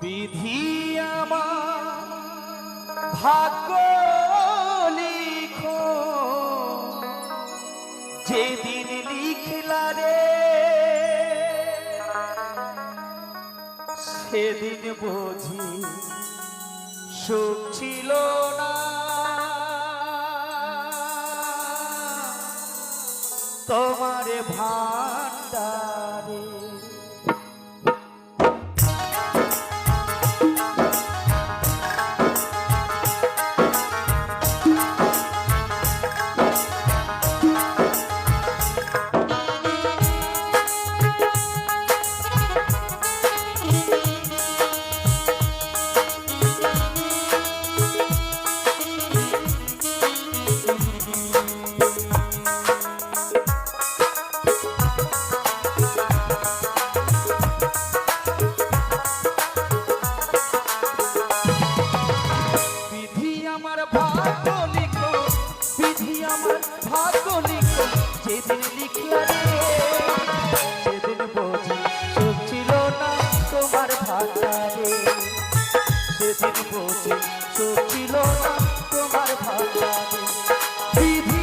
বিধি আমার ভাগ্য লিখো। যেদিন লিখলা রে সেদিন বুঝি সুখ ছিল না। তোমার ভান্ডারে বুঝি সুখ ছিল না তোমার ভাগ্যারে বিধি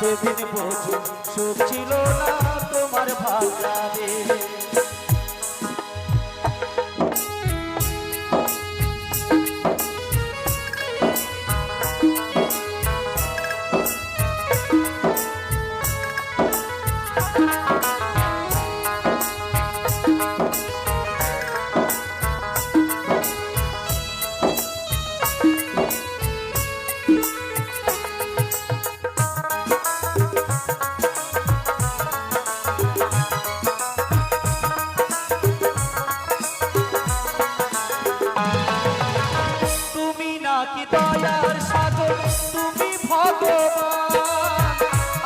সেদিন বুঝি সুখ ছিল না তোমার ভান্ডারে তুমি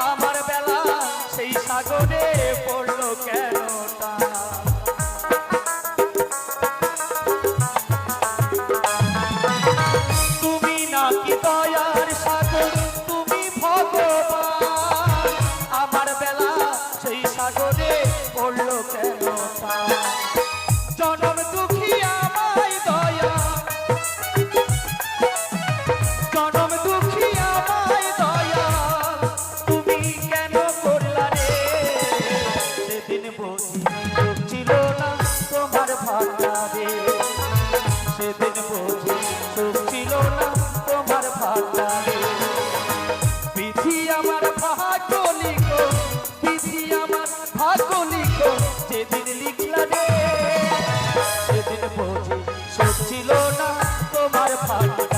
আমার বেলা সেই সাগরে পড়ল কেন টানা? না তোমার ফাটা